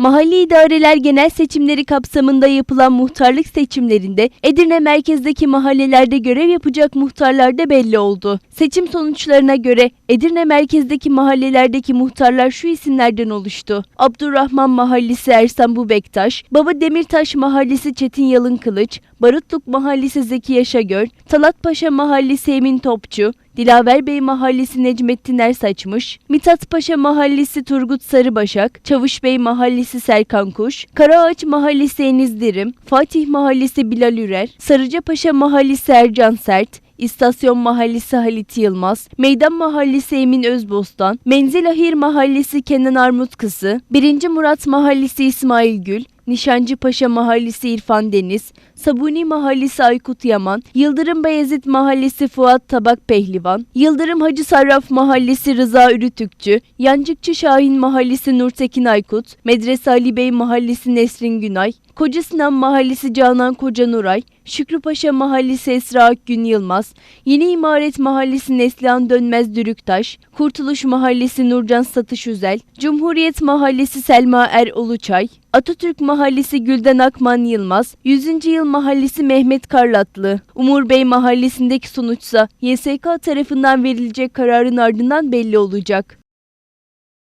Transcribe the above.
Mahalli idareler genel seçimleri kapsamında yapılan muhtarlık seçimlerinde Edirne merkezdeki mahallelerde görev yapacak muhtarlar da belli oldu. Seçim sonuçlarına göre Edirne merkezdeki mahallelerdeki muhtarlar şu isimlerden oluştu. Abdurrahman Mahallesi Ersan Bubektaş, Baba Demirtaş Mahallesi Çetin Yalın Kılıç, Barutluk Mahallesi Zeki Yaşagöl, Talatpaşa Mahallesi Emin Topçu, Dilaver Bey Mahallesi Necmettin Ersaçmış, Mithat Paşa Mahallesi Turgut Sarıbaşak, Çavuş Bey Mahallesi Serkan Kuş, Karaağaç Mahallesi Enis Dirim, Fatih Mahallesi Bilal Ürer, Sarıcapaşa Mahallesi Ercan Sert, İstasyon Mahallesi Halit Yılmaz, Meydan Mahallesi Emin Özbostan, Menzilahir Mahallesi Kenan Armutkısı, 1. Murat Mahallesi İsmail Gül, Nişancı Paşa Mahallesi İrfan Deniz, Sabuni Mahallesi Aykut Yaman, Yıldırım Beyazıt Mahallesi Fuat Tabak Pehlivan, Yıldırım Hacı Sarraf Mahallesi Rıza Ürütükçü, Yancıkçı Şahin Mahallesi Nurtekin Aykut, Medrese Ali Bey Mahallesi Nesrin Günay, Koca Sinan Mahallesi Canan Koca Nuray, Şükrüpaşa Mahallesi Esra Akgün Yılmaz, Yeni İmaret Mahallesi Neslihan Dönmez Dürüktaş, Kurtuluş Mahallesi Nurcan Satış Üzel, Cumhuriyet Mahallesi Selma Er Uluçay, Atatürk Mahallesi Gülden Akman Yılmaz, 100. Yıl Mahallesi Mehmet Karlatlı, Umur Bey Mahallesi'ndeki sonuçsa YSK tarafından verilecek kararın ardından belli olacak.